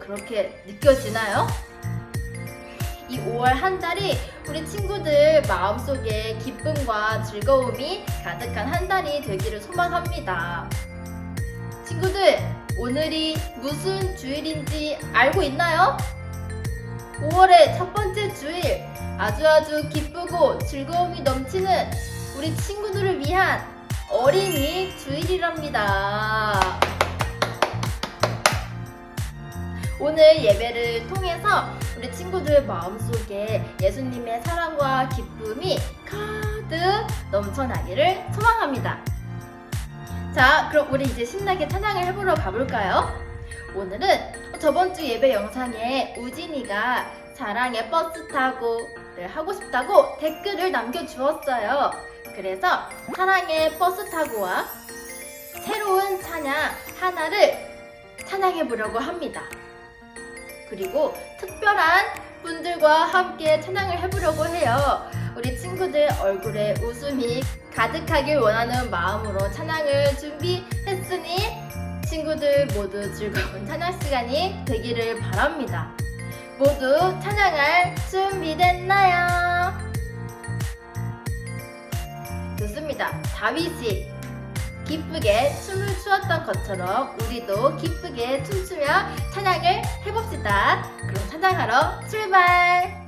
그렇게 느껴지나요? 이 5월 한 달이 우리 친구들 마음속에 기쁨과 즐거움이 가득한 한 달이 되기를 소망합니다. 친구들, 오늘이 무슨 주일인지 알고 있나요? 5월의 첫 번째 주일, 아주 아주 기쁘고 즐거움이 넘치는 우리 친구들을 위한 어린이 주일이랍니다. 오늘 예배를 통해서 우리 친구들 마음속에 예수님의 사랑과 기쁨이 가득 넘쳐나기를 소망합니다. 자, 그럼 우리 이제 신나게 찬양을 해보러 가볼까요? 오늘은 저번 주 예배 영상에 우진이가 사랑의 버스 타고를 하고 싶다고 댓글을 남겨주었어요. 그래서 사랑의 버스 타고와 새로운 찬양 하나를 찬양해 보려고 합니다. 그리고 특별한 분들과 함께 찬양을 해보려고 해요. 우리 친구들 얼굴에 웃음이 가득하길 원하는 마음으로 찬양을 준비했으니 친구들 모두 즐거운 찬양 시간이 되기를 바랍니다. 모두 찬양할 준비됐나요? 좋습니다. 다윗이 기쁘게 춤을 추었던 것처럼 우리도 기쁘게 춤추며 찬양을 해봅시다. 그럼 찬양하러 출발!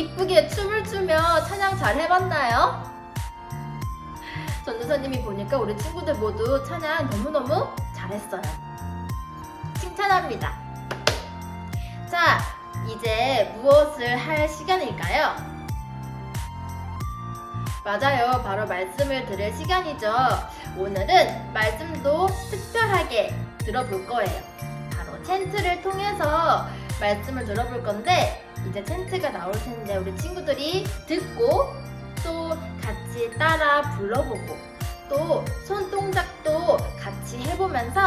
기쁘게 춤을 추며 찬양 잘 해봤나요? 전도사님이 보니까 우리 친구들 모두 찬양 너무너무 잘했어요. 칭찬합니다. 자, 이제 무엇을 할 시간일까요? 맞아요. 바로 말씀을 들을 시간이죠. 오늘은 말씀도 특별하게 들어볼 거예요. 바로 텐트를 통해서 말씀을 들어볼 건데, 이제 텐트가 나올 텐데, 우리 친구들이 듣고 또 같이 따라 불러보고 또 손동작도 같이 해보면서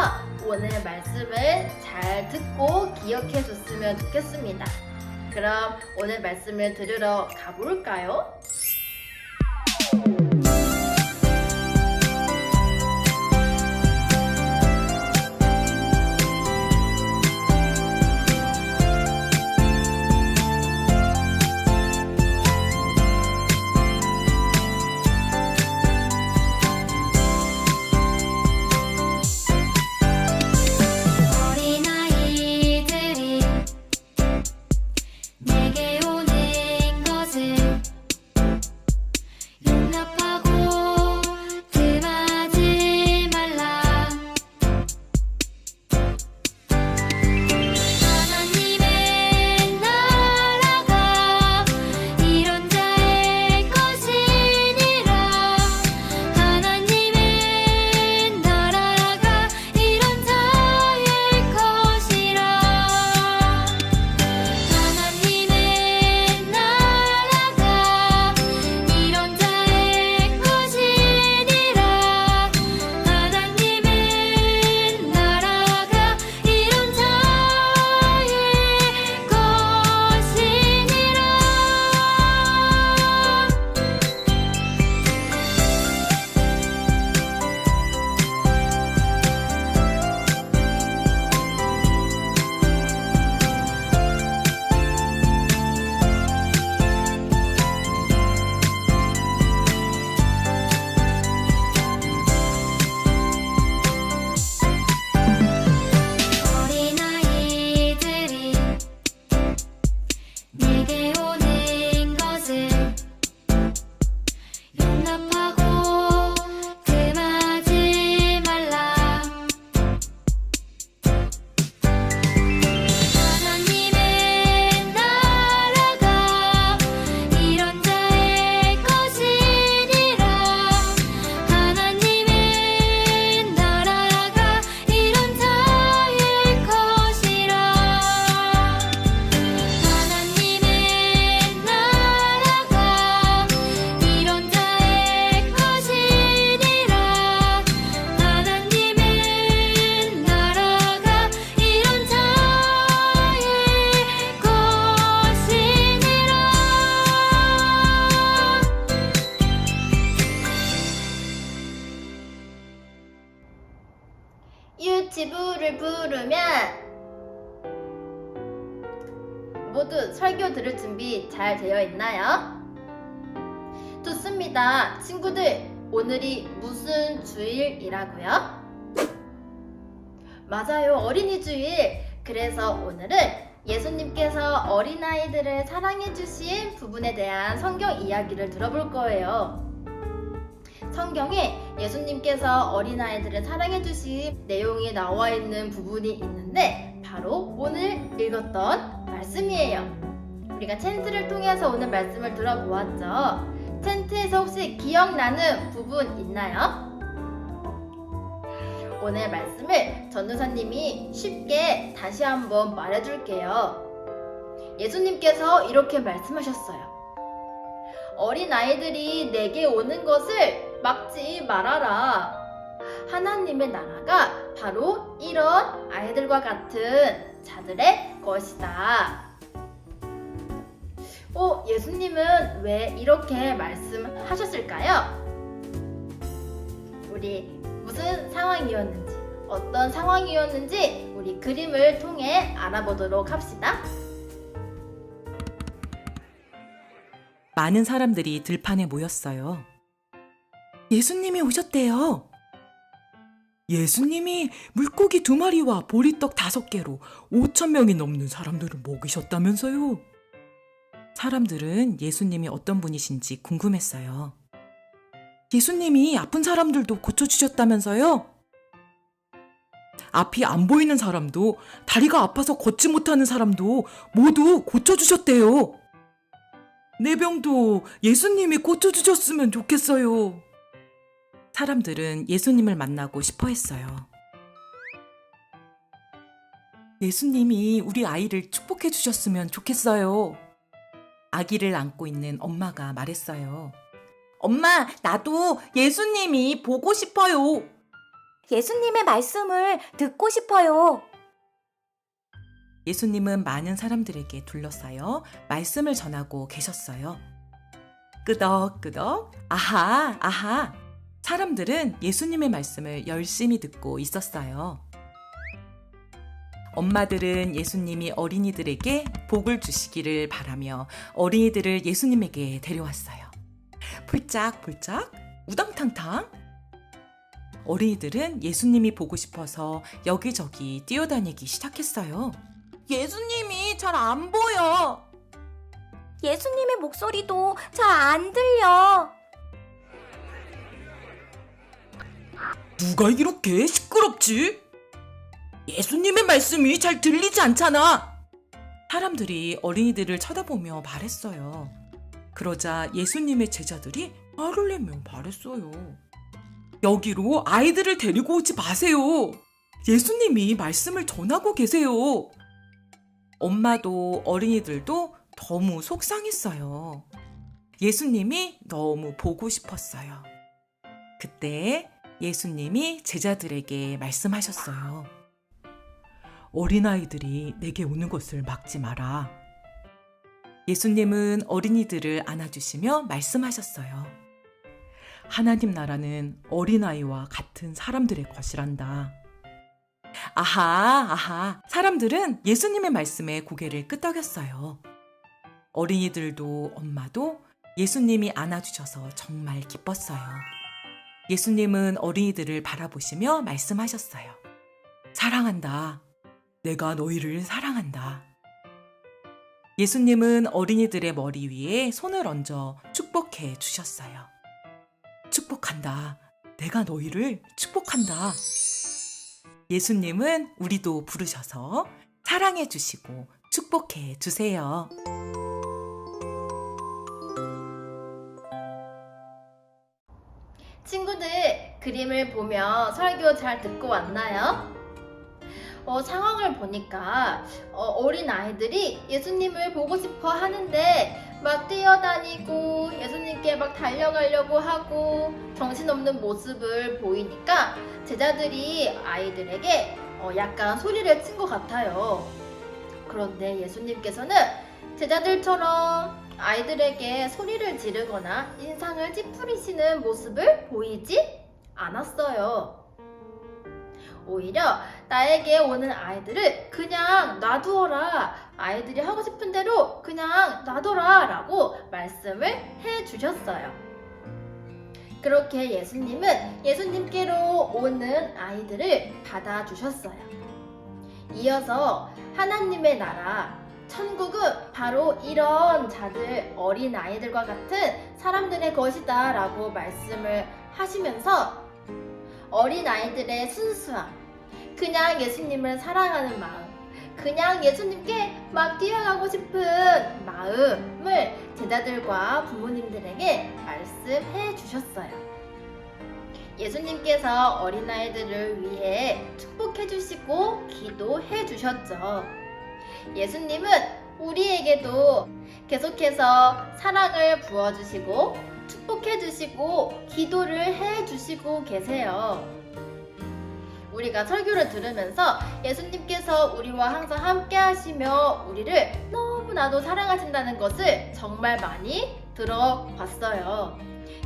오늘 말씀을 잘 듣고 기억해 줬으면 좋겠습니다. 그럼 오늘 말씀을 들으러 가볼까요? 있나요? 좋습니다. 친구들, 오늘이 무슨 주일이라고요? 맞아요. 어린이 주일. 그래서 오늘은 예수님께서 어린아이들을 사랑해주신 부분에 대한 성경 이야기를 들어볼 거예요. 성경에 예수님께서 어린아이들을 사랑해주신 내용이 나와 있는 부분이 있는데 바로 오늘 읽었던 말씀이에요. 우리가 텐트를 통해서 오늘 말씀을 들어보았죠. 텐트에서 혹시 기억나는 부분 있나요? 오늘 말씀을 전도사님이 쉽게 다시 한번 말해줄게요. 예수님께서 이렇게 말씀하셨어요. 어린 아이들이 내게 오는 것을 막지 말아라. 하나님의 나라가 바로 이런 아이들과 같은 자들의 것이다. 어, 예수님은 왜 이렇게 말씀하셨을까요? 우리 무슨 상황이었는지, 어떤 상황이었는지 우리 그림을 통해 알아보도록 합시다. 많은 사람들이 들판에 모였어요. 예수님이 오셨대요. 예수님이 물고기 두 마리와 보리떡 다섯 개로 5천 명이 넘는 사람들을 먹이셨다면서요. 사람들은 예수님이 어떤 분이신지 궁금했어요. 예수님이 아픈 사람들도 고쳐주셨다면서요? 앞이 안 보이는 사람도 다리가 아파서 걷지 못하는 사람도 모두 고쳐주셨대요. 내 병도 예수님이 고쳐주셨으면 좋겠어요. 사람들은 예수님을 만나고 싶어 했어요. 예수님이 우리 아이를 축복해 주셨으면 좋겠어요. 아기를 안고 있는 엄마가 말했어요. 엄마, 나도 예수님이 보고 싶어요. 예수님의 말씀을 듣고 싶어요. 예수님은 많은 사람들에게 둘러싸여 말씀을 전하고 계셨어요. 끄덕끄덕, 아하, 아하. 사람들은 예수님의 말씀을 열심히 듣고 있었어요. 엄마들은 예수님이 어린이들에게 복을 주시기를 바라며 어린이들을 예수님에게 데려왔어요. 폴짝폴짝, 우당탕탕. 어린이들은 예수님이 보고 싶어서 여기저기 뛰어다니기 시작했어요. 예수님이 잘 안 보여. 예수님의 목소리도 잘 안 들려. 누가 이렇게 시끄럽지? 예수님의 말씀이 잘 들리지 않잖아. 사람들이 어린이들을 쳐다보며 말했어요. 그러자 예수님의 제자들이 말을 내며 말했어요. 여기로 아이들을 데리고 오지 마세요. 예수님이 말씀을 전하고 계세요. 엄마도 어린이들도 너무 속상했어요. 예수님이 너무 보고 싶었어요. 그때 예수님이 제자들에게 말씀하셨어요. 어린아이들이 내게 오는 것을 막지 마라. 예수님은 어린이들을 안아주시며 말씀하셨어요. 하나님 나라는 어린아이와 같은 사람들의 것이란다. 아하, 아하. 사람들은 예수님의 말씀에 고개를 끄덕였어요. 어린이들도 엄마도 예수님이 안아주셔서 정말 기뻤어요. 예수님은 어린이들을 바라보시며 말씀하셨어요. 사랑한다. 내가 너희를 사랑한다. 예수님은 어린이들의 머리 위에 손을 얹어 축복해 주셨어요. 축복한다. 내가 너희를 축복한다. 예수님은 우리도 부르셔서 사랑해 주시고 축복해 주세요. 친구들, 그림을 보며 설교 잘 듣고 왔나요? 어, 상황을 보니까 어, 린 아이들이 예수님을 보고 싶어 하는데 막 뛰어다니고 예수님께 막 달려가려고 하고 정신없는 모습을 보이니까 제자들이 아이들에게 어, 약간 소리를 친 것 같아요. 그런데 예수님께서는 제자들처럼 아이들에게 소리를 지르거나 인상을 찌푸리시는 모습을 보이지 않았어요. 오히려 나에게 오는 아이들을 그냥 놔두어라. 아이들이 하고 싶은 대로 그냥 놔둬라. 라고 말씀을 해 주셨어요. 그렇게 예수님은 예수님께로 오는 아이들을 받아주셨어요. 이어서 하나님의 나라, 천국은 바로 이런 자들, 어린 아이들과 같은 사람들의 것이다 라고 말씀을 하시면서 어린 아이들의 순수함, 그냥 예수님을 사랑하는 마음, 그냥 예수님께 막 뛰어가고 싶은 마음을 제자들과 부모님들에게 말씀해 주셨어요. 예수님께서 어린아이들을 위해 축복해 주시고 기도해 주셨죠. 예수님은 우리에게도 계속해서 사랑을 부어주시고 축복해 주시고 기도를 해 주시고 계세요. 우리가 설교를 들으면서 예수님께서 우리와 항상 함께 하시며 우리를 너무나도 사랑하신다는 것을 정말 많이 들어봤어요.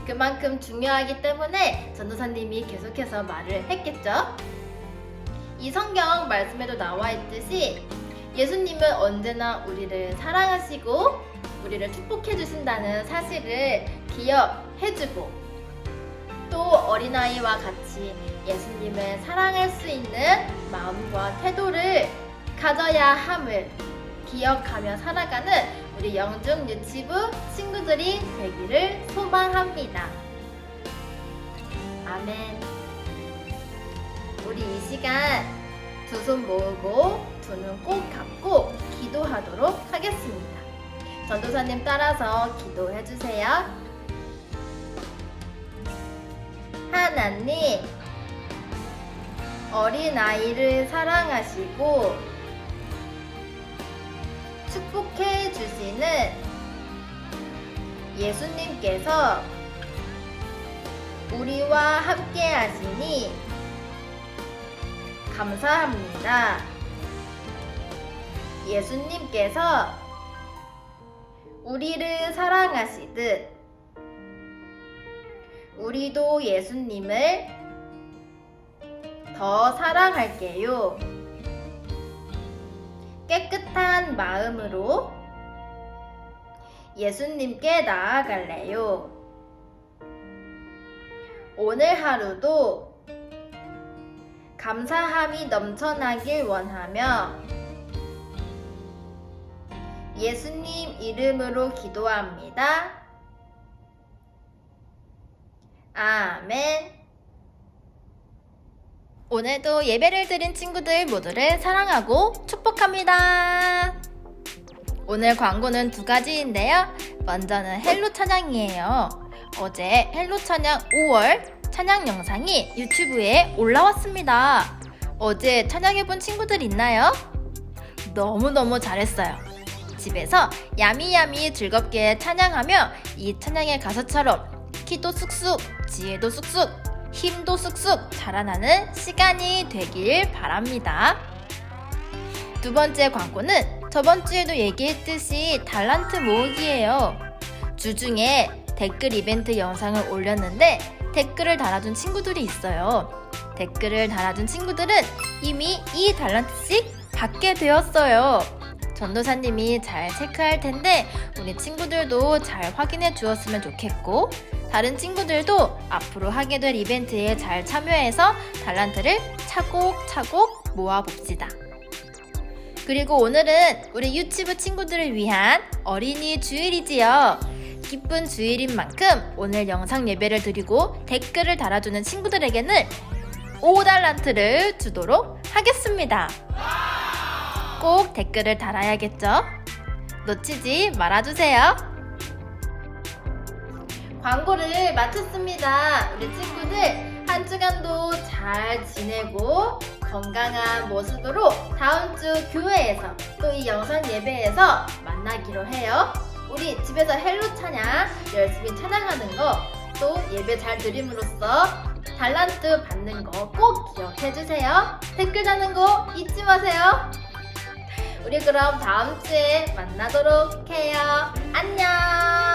그만큼 중요하기 때문에 전도사님이 계속해서 말을 했겠죠? 이 성경 말씀에도 나와 있듯이 예수님은 언제나 우리를 사랑하시고 우리를 축복해 주신다는 사실을 기억해 주고 또 어린아이와 같이 예수님을 사랑할 수 있는 마음과 태도를 가져야 함을 기억하며 살아가는 우리 영중 유치부 친구들이 되기를 소망합니다. 아멘. 우리 이 시간 두 손 모으고 두눈 꼭 감고 기도하도록 하겠습니다. 전도사님 따라서 기도해 주세요. 하나님, 어린아이를 사랑하시고 축복해 주시는 예수님께서 우리와 함께 하시니 감사합니다. 예수님께서 우리를 사랑하시듯 우리도 예수님을 더 사랑할게요. 깨끗한 마음으로 예수님께 나아갈래요. 오늘 하루도 감사함이 넘쳐나길 원하며 예수님 이름으로 기도합니다. 아멘. 오늘도 예배를 드린 친구들 모두를 사랑하고 축복합니다. 오늘 광고는 두 가지인데요. 먼저는 헬로 찬양이에요. 어제 헬로 찬양 5월 찬양 영상이 유튜브에 올라왔습니다. 어제 찬양해본 친구들 있나요? 너무너무 잘했어요. 집에서 야미야미 즐겁게 찬양하며 이 찬양의 가사처럼 키도 쑥쑥, 지혜도 쑥쑥, 힘도 쑥쑥 자라나는 시간이 되길 바랍니다. 두 번째 광고는 저번 주에도 얘기했듯이 달란트 모으기예요. 주중에 댓글 이벤트 영상을 올렸는데 댓글을 달아준 친구들이 있어요. 댓글을 달아준 친구들은 이미 이 달란트씩 받게 되었어요. 전도사님이 잘 체크할 텐데 우리 친구들도 잘 확인해 주었으면 좋겠고 다른 친구들도 앞으로 하게 될 이벤트에 잘 참여해서 달란트를 차곡차곡 모아봅시다. 그리고 오늘은 우리 유치부 친구들을 위한 어린이 주일이지요. 기쁜 주일인 만큼 오늘 영상 예배를 드리고 댓글을 달아주는 친구들에게는 5달란트를 주도록 하겠습니다. 꼭 댓글을 달아야겠죠? 놓치지 말아주세요. 광고를 마쳤습니다. 우리 친구들 한 주간도 잘 지내고 건강한 모습으로 다음 주 교회에서 또 이 영상 예배에서 만나기로 해요. 우리 집에서 헬로 찬양 열심히 찬양하는 거 또 예배 잘 드림으로써 달란트 받는 거 꼭 기억해 주세요. 댓글 다는 거 잊지 마세요. 우리 그럼 다음 주에 만나도록 해요. 안녕!